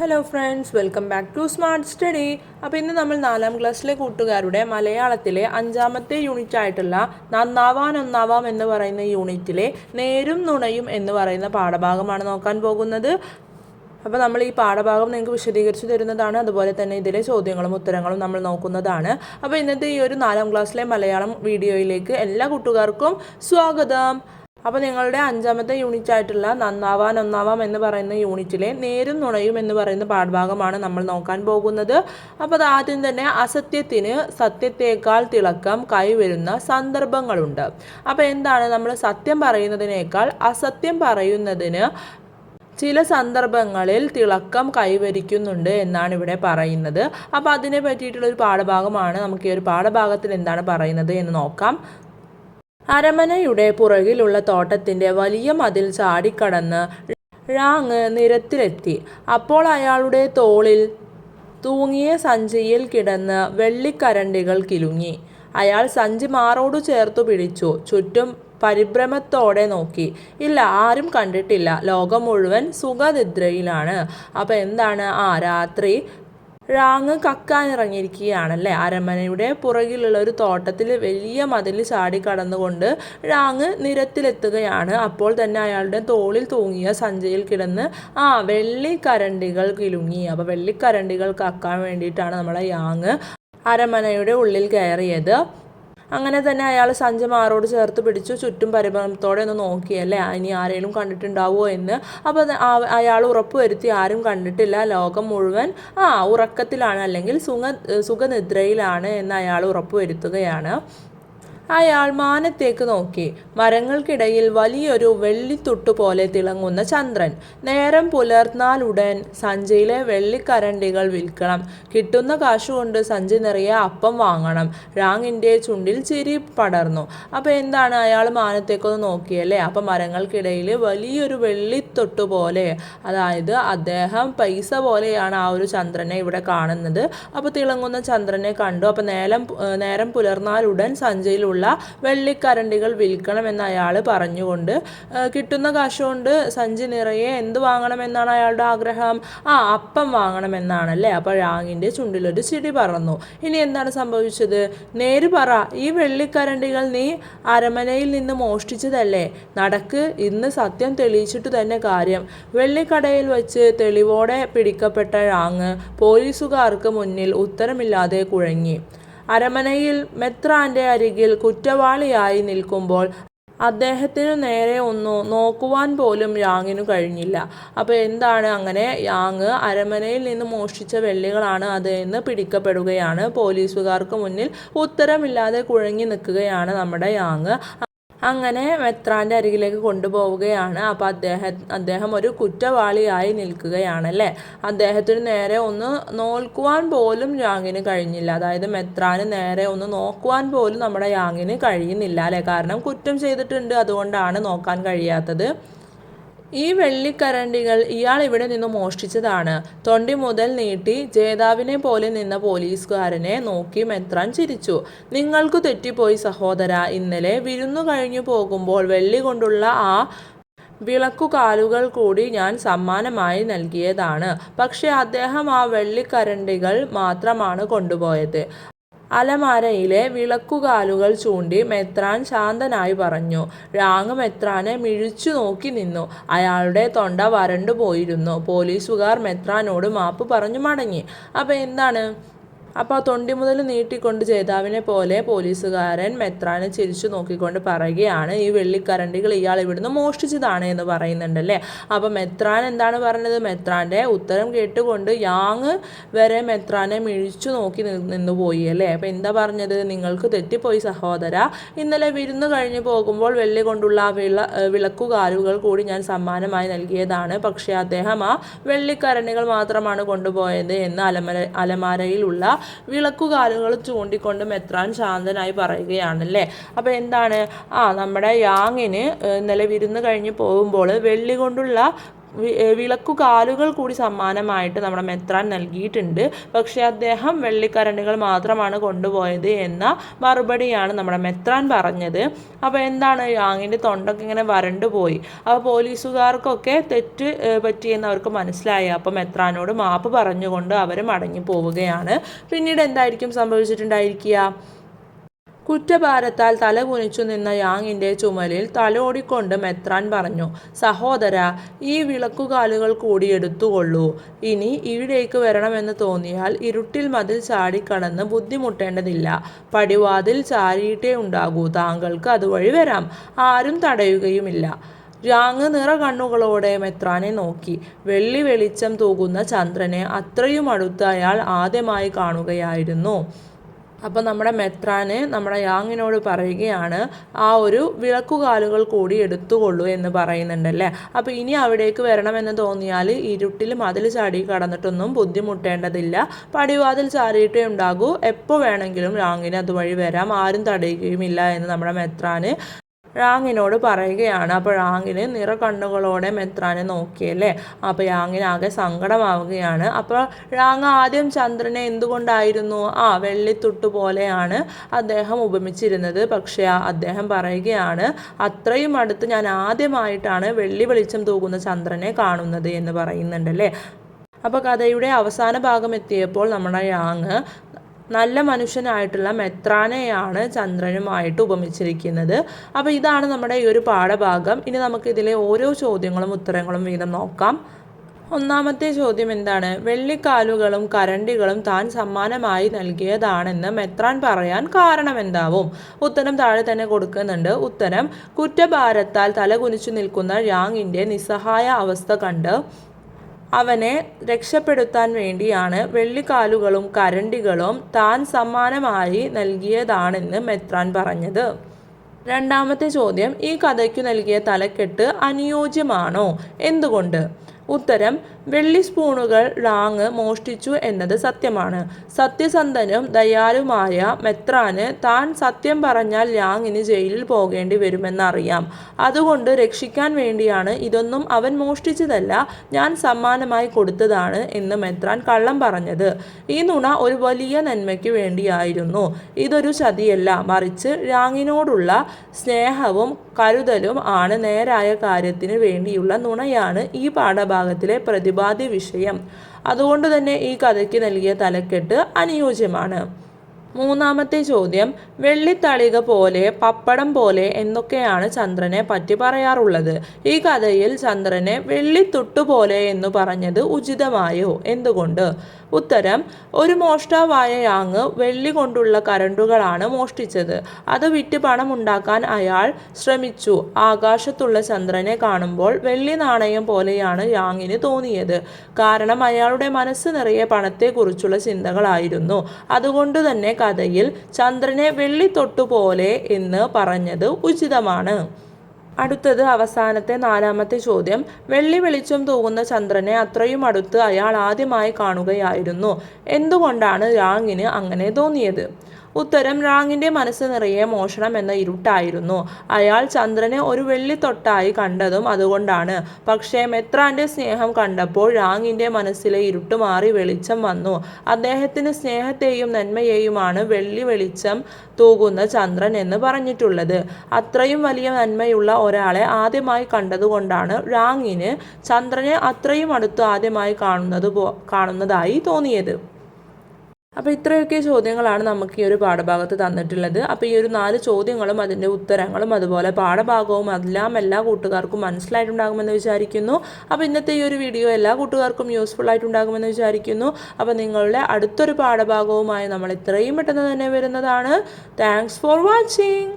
Hello friends welcome back to smart study അപ്പോൾ ഇന്ന് നമ്മൾ നാലാം ക്ലാസ്സിലെ കൂട്ടുകാരുടെ മലയാളത്തിലെ അഞ്ചാമത്തെ യൂണിറ്റ് ആയിട്ടുള്ള നന്നാവാൻ ഒന്നാവാം എന്ന് പറയുന്ന യൂണിറ്റിലെ നേരും നുണയും എന്ന് പറയുന്ന പാഠഭാഗമാണ് നോക്കാൻ പോകുന്നത്. അപ്പോൾ നമ്മൾ ഈ പാഠഭാഗം നിങ്ങൾക്ക് വിശദീകരിച്ച് തരുന്നതാണ്. അതുപോലെ തന്നെ ഇതിലെ ചോദ്യങ്ങളും ഉത്തരങ്ങളും നമ്മൾ നോക്കുന്നതാണ്. അപ്പോൾ ഇന്നത്തെ ഈ ഒരു നാലാം ക്ലാസ്സിലെ മലയാളം വീഡിയോയിലേക്ക് എല്ലാ കൂട്ടുകാർക്കും സ്വാഗതം. അപ്പോൾ നിങ്ങളുടെ അഞ്ചാമത്തെ യൂണിറ്റ് ആയിട്ടുള്ള നന്നാവാൻ ഒന്നാവാം എന്ന് പറയുന്ന യൂണിറ്റിലെ നേരും നുണയും എന്ന് പറയുന്ന പാഠഭാഗമാണ് നമ്മൾ നോക്കാൻ പോകുന്നത്. അപ്പോൾ അത് ആദ്യം തന്നെ അസത്യത്തിന് സത്യത്തേക്കാൾ തിളക്കം കൈവരുന്ന സന്ദർഭങ്ങളുണ്ട്. അപ്പോൾ എന്താണ് നമ്മൾ സത്യം പറയുന്നതിനേക്കാൾ അസത്യം പറയുന്നതിന് ചില സന്ദർഭങ്ങളിൽ തിളക്കം കൈവരിക്കുന്നുണ്ട് എന്നാണ് ഇവിടെ പറയുന്നത്. അപ്പോൾ അതിനെ പറ്റിയിട്ടുള്ള ഒരു പാഠഭാഗമാണ് നമുക്ക് ഈ ഒരു പാഠഭാഗത്തിൽ എന്താണ് പറയുന്നത് എന്ന് നോക്കാം. അരമനയുടെ പുറകിലുള്ള തോട്ടത്തിന്റെ വലിയ മതിൽ ചാടിക്കടന്ന് ഴാങ് നിരത്തിലെത്തി. അപ്പോൾ അയാളുടെ തോളിൽ തൂങ്ങിയ സഞ്ചിയിൽ കിടന്ന് വെള്ളിക്കരണ്ടികൾ കിലുങ്ങി. അയാൾ സഞ്ചി മാറോടു ചേർത്തു പിടിച്ചു. ചുറ്റും പരിഭ്രമത്തോടെ നോക്കി. ഇല്ല ആരും കണ്ടിട്ടില്ല. ലോകം മുഴുവൻ സുഖനിദ്രയിലാണ്. അപ്പോൾ എന്താണ് ആ രാത്രി? റാങ് കക്കാനിറങ്ങിയിരിക്കുകയാണല്ലേ? അരമനയുടെ പുറകിലുള്ള ഒരു തോട്ടത്തിൽ വലിയ മതിൽ ചാടി കടന്നുകൊണ്ട് റാങ് നിരത്തിലെത്തുകയാണ്. അപ്പോൾ തന്നെ അയാളുടെ തോളിൽ തൂങ്ങിയ സഞ്ചയിൽ കിടന്ന് ആ വെള്ളിക്കരണ്ടികൾ കിലുങ്ങി. അപ്പോൾ വെള്ളിക്കരണ്ടികൾ കക്കാൻ വേണ്ടിയിട്ടാണ് നമ്മളെ യാങ് അരമനയുടെ ഉള്ളിൽ കയറിയത്. അങ്ങനെ തന്നെ അയാൾ സഞ്ജ മാറോട് ചേർത്ത് പിടിച്ചു. ചുറ്റും പരിഭ്രമത്തോടെ ഒന്ന് നോക്കിയല്ലേ ഇനി ആരെങ്കിലും കണ്ടിട്ടുണ്ടാവുമോ എന്ന്? അപ്പോൾ അയാൾ ഉറപ്പുവരുത്തി ആരും കണ്ടിട്ടില്ല. ലോകം മുഴുവൻ ആ ഉറക്കത്തിലാണ് അല്ലെങ്കിൽ സുഖ സുഖനിദ്രയിലാണ് എന്ന് അയാൾ ഉറപ്പുവരുത്തുകയാണ് അയാൾ മാനത്തേക്ക് നോക്കി. മരങ്ങൾക്കിടയിൽ വലിയൊരു വെള്ളിത്തുട്ടു പോലെ തിളങ്ങുന്ന ചന്ദ്രൻ. നേരം പുലർന്നാലുടൻ സഞ്ചിയിലെ വെള്ളിക്കരണ്ടികൾ വിൽക്കണം. കിട്ടുന്ന കാശുകൊണ്ട് സഞ്ചി നിറയെ അപ്പം വാങ്ങണം. റാങ്ങിന്റെ ചുണ്ടിൽ ചിരി പടർന്നു. അപ്പോൾ എന്താണ് അയാൾ മാനത്തേക്കൊന്ന് നോക്കിയല്ലേ? അപ്പം മരങ്ങൾക്കിടയിൽ വലിയൊരു വെള്ളിത്തൊട്ടു പോലെ അതായത് അദ്ദേഹം പൈസ പോലെയാണ് ആ ഒരു ചന്ദ്രനെ ഇവിടെ കാണുന്നത്. അപ്പോൾ തിളങ്ങുന്ന ചന്ദ്രനെ കണ്ടു. അപ്പോൾ നേരം നേരം പുലർന്നാലുടൻ സഞ്ചിയിലുള്ള വെള്ളിക്കരണ്ടികൾ വിൽക്കണമെന്ന് അയാൾ പറഞ്ഞുകൊണ്ട് കിട്ടുന്ന കാശ് കൊണ്ട് സഞ്ചി നിറയെ എന്ത് വാങ്ങണമെന്നാണ് അയാളുടെ ആഗ്രഹം? ആ അപ്പം വാങ്ങണമെന്നാണല്ലേ. അപ്പോൾ ഴാങ്ങിന്റെ ചുണ്ടിലൊരു ചിടി പറന്നു. ഇനി എന്താണ് സംഭവിച്ചത്? നേര് പറ ഈ വെള്ളിക്കരണ്ടികൾ നീ അരമനയിൽ നിന്ന് മോഷ്ടിച്ചതല്ലേ? നടക്ക് ഇന്ന് സത്യം തെളിയിച്ചിട്ട് തന്നെ കാര്യം. വെള്ളിക്കടയിൽ വെച്ച് തെളിവോടെ പിടിക്കപ്പെട്ട ഴാങ് പോലീസുകാർക്ക് മുന്നിൽ ഉത്തരമില്ലാതെ കുഴങ്ങി. അരമനയിൽ മെത്രാന്റെ അരികിൽ കുറ്റവാളിയായി നിൽക്കുമ്പോൾ അദ്ദേഹത്തിനു നേരെ ഒന്നു നോക്കുവാൻ പോലും യാങ്ങിനു കഴിഞ്ഞില്ല. അപ്പോൾ എന്താണ് അങ്ങനെ? യാങ് അരമനയിൽ നിന്ന് മോഷ്ടിച്ച വെള്ളികളാണ് അത് എന്ന് പിടിക്കപ്പെടുകയാണ്. പോലീസുകാർക്ക് മുന്നിൽ ഉത്തരമില്ലാതെ കുഴങ്ങി നിൽക്കുകയാണ് നമ്മുടെ യാങ്. അങ്ങനെ മെത്രാന്റെ അരികിലേക്ക് കൊണ്ടുപോവുകയാണ്. അപ്പോൾ അദ്ദേഹം അദ്ദേഹം ഒരു കുറ്റവാളിയായി നിൽക്കുകയാണല്ലേ? അദ്ദേഹത്തിന് നേരെ ഒന്ന് നോക്കുവാൻ പോലും യാങ്ങിന് കഴിഞ്ഞില്ല. അതായത് മെത്രാന് നേരെ ഒന്ന് നോക്കുവാൻ പോലും നമ്മുടെ യാങ്ങിന് കഴിയുന്നില്ല അല്ലേ? കാരണം കുറ്റം ചെയ്തിട്ടുണ്ട് അതുകൊണ്ടാണ് നോക്കാൻ കഴിയാത്തത്. ഈ വെള്ളിക്കരണ്ടികൾ ഇയാൾ ഇവിടെ നിന്ന് മോഷ്ടിച്ചതാണ്. തൊണ്ടി മുതൽ നീട്ടി ജേതാവിനെ പോലെ നിന്ന പോലീസുകാരനെ നോക്കി മെത്രാൻ ചിരിച്ചു. നിങ്ങൾക്കു തെറ്റിപ്പോയി സഹോദര. ഇന്നലെ വിരുന്നു കഴിഞ്ഞു പോകുമ്പോൾ വെള്ളി കൊണ്ടുള്ള ആ വിളക്കുകാലുകൾ കൂടി ഞാൻ സമ്മാനമായി നൽകിയതാണ്. പക്ഷേ അദ്ദേഹം ആ വെള്ളിക്കരണ്ടികൾ മാത്രമാണ് കൊണ്ടുപോയത്. അലമാരയിലെ വിളക്കുകാലുകൾ ചൂണ്ടി മെത്രാൻ ശാന്തനായി പറഞ്ഞു. രാങ് മെത്രാനെ മിഴിച്ചു നോക്കി നിന്നു. അയാളുടെ തൊണ്ട വരണ്ടു പോയിരുന്നു പോലീസുകാർ മെത്രാനോട് മാപ്പ് പറഞ്ഞു മടങ്ങി. അപ്പോൾ എന്താണ്? അപ്പോൾ തൊണ്ടി മുതൽ നീട്ടിക്കൊണ്ട് ജേതാവിനെ പോലെ പോലീസുകാരൻ മെത്രാനെ ചിരിച്ചു നോക്കിക്കൊണ്ട് പറയുകയാണ് ഈ വെള്ളിക്കരണ്ടികൾ ഇയാൾ ഇവിടുന്ന് മോഷ്ടിച്ചതാണ് എന്ന് പറയുന്നുണ്ടല്ലേ? അപ്പോൾ മെത്രാൻ എന്താണ് പറഞ്ഞത്? മെത്രാന്റെ ഉത്തരം കേട്ടുകൊണ്ട് യാങ് വരെ മെത്രാനെ മിഴിച്ചു നോക്കി നിന്നു പോയി അല്ലേ? അപ്പോൾ എന്താ പറഞ്ഞത്? നിങ്ങൾക്ക് തെറ്റിപ്പോയി സഹോദര. ഇന്നലെ വിരുന്ന് കഴിഞ്ഞ് പോകുമ്പോൾ വെള്ളി കൊണ്ടുള്ള ആ വിള വിളക്കുകാരുകൾ കൂടി ഞാൻ സമ്മാനമായി നൽകിയതാണ്. പക്ഷേ അദ്ദേഹം ആ വെള്ളിക്കരണികൾ മാത്രമാണ് കൊണ്ടുപോയത് എന്ന് അലമര അലമാരയിലുള്ള വിളക്കുകാലുകൾ ചൂണ്ടിക്കൊണ്ട് മെത്രാൻ ശാന്തനായി പറയുകയാണല്ലേ? അപ്പോൾ എന്താണ്? ആ നമ്മുടെ യാങ്ങിന് ഇന്നലെ വിരുന്ന് കഴിഞ്ഞ് പോകുമ്പോൾ വെള്ളി കൊണ്ടുള്ള വിളക്കുകാലുകൾ കൂടി സമ്മാനമായിട്ട് നമ്മുടെ മെത്രാൻ നൽകിയിട്ടുണ്ട്. പക്ഷേ അദ്ദേഹം വെള്ളിക്കരണ്ടുകൾ മാത്രമാണ് കൊണ്ടുപോയത് എന്ന മറുപടിയാണ് നമ്മുടെ മെത്രാൻ പറഞ്ഞത്. അപ്പോൾ എന്താണ് യാങ്ങിന്റെ തൊണ്ടൊക്കെ ഇങ്ങനെ വരണ്ടു പോയി? അപ്പോൾ പോലീസുകാർക്കൊക്കെ തെറ്റ് പറ്റിയെന്ന് അവർക്ക് മനസ്സിലായി. അപ്പോൾ മെത്രാനോട് മാപ്പ് പറഞ്ഞുകൊണ്ട് അവർ മടങ്ങി പോവുകയാണ് പിന്നീട് എന്തായിരിക്കും സംഭവിച്ചിട്ടുണ്ടായിരിക്കുക? കുറ്റഭാരത്താൽ തല കുനിച്ചു നിന്ന യാങ്ങിന്റെ ചുമലിൽ തലോടിക്കൊണ്ട് മെത്രാൻ പറഞ്ഞു സഹോദര ഈ വിളക്കുകാലുകൾ കൂടി എടുത്തുകൊള്ളൂ. ഇനി ഇവിടേക്ക് വരണമെന്ന് തോന്നിയാൽ ഇരുട്ടിൽ മതിൽ ചാടിക്കടന്ന് ബുദ്ധിമുട്ടേണ്ടതില്ല. പടിവാതിൽ ചാരിയിട്ടേ ഉണ്ടാകൂ. താങ്കൾക്ക് അതുവഴി വരാം. ആരും തടയുകയുമില്ല. രാങ് നിറ കണ്ണുകളോടെ മെത്രാനെ നോക്കി. വെള്ളി വെളിച്ചം തൂകുന്ന ചന്ദ്രനെ അത്രയും അടുത്ത് അയാൾ ആദ്യമായി കാണുകയായിരുന്നു. അപ്പോൾ നമ്മുടെ മെത്രാന് നമ്മുടെ യാങ്ങിനോട് പറയുകയാണ് ആ ഒരു വിളക്കുകാലുകൾ കൂടി എടുത്തുകൊള്ളൂ എന്ന് പറയുന്നുണ്ടല്ലേ? അപ്പോൾ ഇനി അവിടേക്ക് വരണമെന്ന് തോന്നിയാൽ ഇരുട്ടിൽ മതിൽ ചാടി കടന്നിട്ടൊന്നും ബുദ്ധിമുട്ടേണ്ടതില്ല. പടിവാതിൽ ചാരിയിട്ടേ ഉണ്ടാകൂ. എപ്പോൾ വേണമെങ്കിലും യാങ്ങിന് അതുവഴി വരാം. ആരും തടയുകയുമില്ല എന്ന് നമ്മുടെ മെത്രാന് റാങ്ങിനോട് പറയുകയാണ്. അപ്പോൾ റാങ്ങിന് നിറ കണ്ണുകളോടെ മെത്രാനെ നോക്കിയല്ലേ? അപ്പോൾ യാങ്ങിന് ആകെ സങ്കടമാവുകയാണ്. അപ്പോൾ റാങ് ആദ്യം ചന്ദ്രനെ എന്തുകൊണ്ടായിരുന്നു? ആ വെള്ളിത്തുട്ട് പോലെയാണ് അദ്ദേഹം ഉപമിച്ചിരുന്നത്. പക്ഷേ അദ്ദേഹം പറയുകയാണ് അത്രയും അടുത്ത് ഞാൻ ആദ്യമായിട്ടാണ് വെള്ളി വെളിച്ചം തൂകുന്ന ചന്ദ്രനെ കാണുന്നത് എന്ന് പറയുന്നുണ്ടല്ലേ? അപ്പോൾ കഥയുടെ അവസാന ഭാഗം എത്തിയപ്പോൾ നമ്മുടെ യാങ് നല്ല മനുഷ്യനായിട്ടുള്ള മെത്രാനെയാണ് ചന്ദ്രനുമായിട്ട് ഉപമിച്ചിരിക്കുന്നത്. അപ്പോൾ ഇതാണ് നമ്മുടെ ഈ ഒരു പാഠഭാഗം. ഇനി നമുക്ക് ഇതിലെ ഓരോ ചോദ്യങ്ങളും ഉത്തരങ്ങളും വീതം നോക്കാം. ഒന്നാമത്തെ ചോദ്യം എന്താണ്? വെള്ളിക്കാലുകളും കരണ്ടികളും താൻ സമ്മാനമായി നൽകിയതാണെന്ന് മെത്രാൻ പറയാൻ കാരണമെന്താവും? ഉത്തരം താഴെ തന്നെ കൊടുക്കുന്നുണ്ട്. ഉത്തരം കുറ്റഭാരത്താൽ തലകുനിച്ചു നിൽക്കുന്ന യാങ്ങിന്റെ നിസ്സഹായ അവസ്ഥ കണ്ട് അവനെ രക്ഷപ്പെടുത്താൻ വേണ്ടിയാണ് വെള്ളിക്കാലുകളും കരണ്ടികളും താൻ സമ്മാനമായി നൽകിയതാണെന്ന് മെത്രാൻ പറഞ്ഞത്. രണ്ടാമത്തെ ചോദ്യം ഈ കഥയ്ക്ക് നൽകിയ തലക്കെട്ട് അനുയോജ്യമാണോ? എന്തുകൊണ്ട്? ഉത്തരം വെള്ളി സ്പൂണുകൾ റാങ് മോഷ്ടിച്ചു എന്നത് സത്യമാണ്. സത്യസന്ധനും ദയാലുമായ മെത്രാന് താൻ സത്യം പറഞ്ഞാൽ ലാങ്ങിന് ജയിലിൽ പോകേണ്ടി വരുമെന്നറിയാം. അതുകൊണ്ട് രക്ഷിക്കാൻ വേണ്ടിയാണ് ഇതൊന്നും അവൻ മോഷ്ടിച്ചതല്ല ഞാൻ സമ്മാനമായി കൊടുത്തതാണ് എന്ന് മെത്രാൻ കള്ളം പറഞ്ഞത്. ഈ നുണ ഒരു വലിയ നന്മയ്ക്ക് വേണ്ടിയായിരുന്നു. ഇതൊരു ചതിയല്ല മറിച്ച് ലാങ്ങിനോടുള്ള സ്നേഹവും കരുതലും ആണ് നേരായ കാര്യത്തിന് വേണ്ടിയുള്ള നുണയാണ് ഈ പാഠഭാഗത്തിലെ പ്രതിപാദ്യ വിഷയം അതുകൊണ്ട് തന്നെ ഈ കഥയ്ക്ക് നൽകിയ തലക്കെട്ട് അനുയോജ്യമാണ്. മൂന്നാമത്തെ ചോദ്യം വെള്ളിത്തളിക പോലെ പപ്പടം പോലെ എന്നൊക്കെയാണ് ചന്ദ്രനെ പറ്റി പറയാറുള്ളത്. ഈ കഥയിൽ ചന്ദ്രനെ വെള്ളിത്തുട്ടു പോലെ എന്ന് പറഞ്ഞത് ഉചിതമായോ? എന്തുകൊണ്ട്? ഉത്തരം ഒരു മോഷ്ടാവായ യാങ് വെള്ളി കൊണ്ടുള്ള കരണ്ടുകളാണ് മോഷ്ടിച്ചത്. അത് വിറ്റ് പണം ഉണ്ടാക്കാൻ അയാൾ ശ്രമിച്ചു. ആകാശത്തുള്ള ചന്ദ്രനെ കാണുമ്പോൾ വെള്ളി നാണയം പോലെയാണ് യാങ്ങിന് തോന്നിയത്. കാരണം അയാളുടെ മനസ്സ് നിറയെ പണത്തെക്കുറിച്ചുള്ള ചിന്തകളായിരുന്നു. അതുകൊണ്ട് തന്നെ കഥയിൽ ചന്ദ്രനെ വെള്ളിത്തൊട്ടുപോലെ എന്ന് പറഞ്ഞത് ഉചിതമാണ്. അടുത്തത് അവസാനത്തെ നാലാമത്തെ ചോദ്യം. വെള്ളി വെളിച്ചം തൂകുന്ന ചന്ദ്രനെ അത്രയും അടുത്ത് അയാൾ ആദ്യമായി കാണുകയായിരുന്നു. എന്തുകൊണ്ടാണ് രാങ്ങിന് അങ്ങനെ തോന്നിയത്? ഉത്തരം റാങ്ങിന്റെ മനസ്സ് നിറയെ മോഷണം എന്ന ഇരുട്ടായിരുന്നു. അയാൾ ചന്ദ്രനെ ഒരു വെള്ളിത്തൊട്ടായി കണ്ടതും അതുകൊണ്ടാണ്. പക്ഷേ മെത്രാന്റെ സ്നേഹം കണ്ടപ്പോൾ റാങ്ങിന്റെ മനസ്സിലെ ഇരുട്ട് മാറി വെളിച്ചം വന്നു. അദ്ദേഹത്തിന് സ്നേഹത്തെയും നന്മയെയുമാണ് വെള്ളി വെളിച്ചം തൂകുന്ന ചന്ദ്രൻ എന്ന് പറഞ്ഞിട്ടുള്ളത്. അത്രയും വലിയ നന്മയുള്ള ഒരാളെ ആദ്യമായി കണ്ടതുകൊണ്ടാണ് റാങ്ങിന് ചന്ദ്രനെ അത്രയും അടുത്ത് ആദ്യമായി കാണുന്നത് കാണുന്നതായി തോന്നിയത്. അപ്പോൾ ഇത്രയൊക്കെ ചോദ്യങ്ങളാണ് നമുക്ക് ഈ ഒരു പാഠഭാഗത്ത് തന്നിട്ടുള്ളത്. അപ്പോൾ ഈ ഒരു നാല് ചോദ്യങ്ങളും അതിന്റെ ഉത്തരങ്ങളും അതുപോലെ പാഠഭാഗവും എല്ലാം എല്ലാ കൂട്ടുകാർക്കും മനസ്സിലായിട്ടുണ്ടാകുമെന്ന് വിചാരിക്കുന്നു. അപ്പോൾ ഇന്നത്തെ ഈ ഒരു വീഡിയോ എല്ലാ കൂട്ടുകാർക്കും യൂസ്ഫുൾ ആയിട്ടുണ്ടാകുമെന്ന് വിചാരിക്കുന്നു. അപ്പോൾ നിങ്ങളുടെ അടുത്തൊരു പാഠഭാഗവുമായി നമ്മൾ ഇത്രയും പെട്ടെന്ന് തന്നെ വരുന്നതാണ്. Thanks for watching